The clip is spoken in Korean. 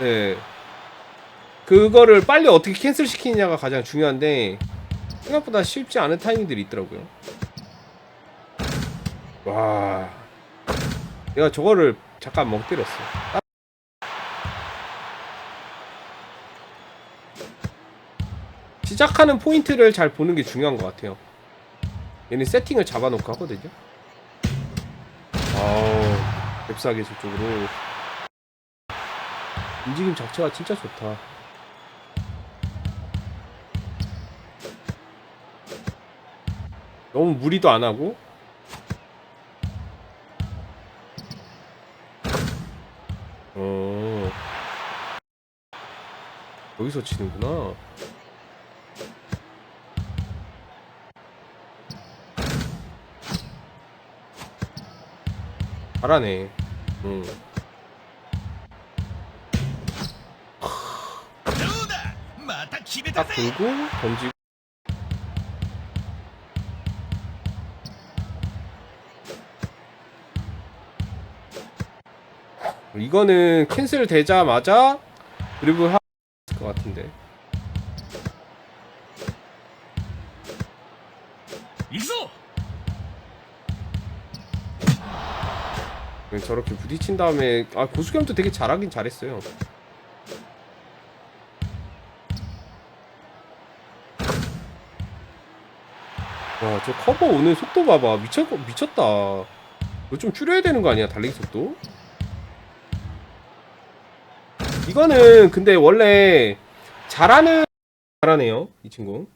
네. 그거를 빨리 어떻게 캔슬 시키느냐가 가장 중요한데 생각보다 쉽지 않은 타이밍들이 있더라고요. 와. 내가 저거를 잠깐 멍 때렸어. 시작하는 포인트를 잘 보는 게 중요한 것 같아요. 얘는 세팅을 잡아놓고 하거든요. 아우, 웹사계 저쪽으로. 움직임 자체가 진짜 좋다. 너무 무리도 안 하고. 어. 여기서 치는구나. 잘하네. 응. 딱 들고 던지고. 이거는 캔슬 되자마자 드리블 하. 것 같은데. 저렇게 부딪힌 다음에 아 고수겸도 되게 잘하긴 잘했어요. 와 저 커버 오는 속도 봐봐. 미쳤, 미쳤다. 이거 좀 줄여야 되는 거 아니야 달리기 속도? 이거는 근데 원래 잘하는 잘하네요 이 친구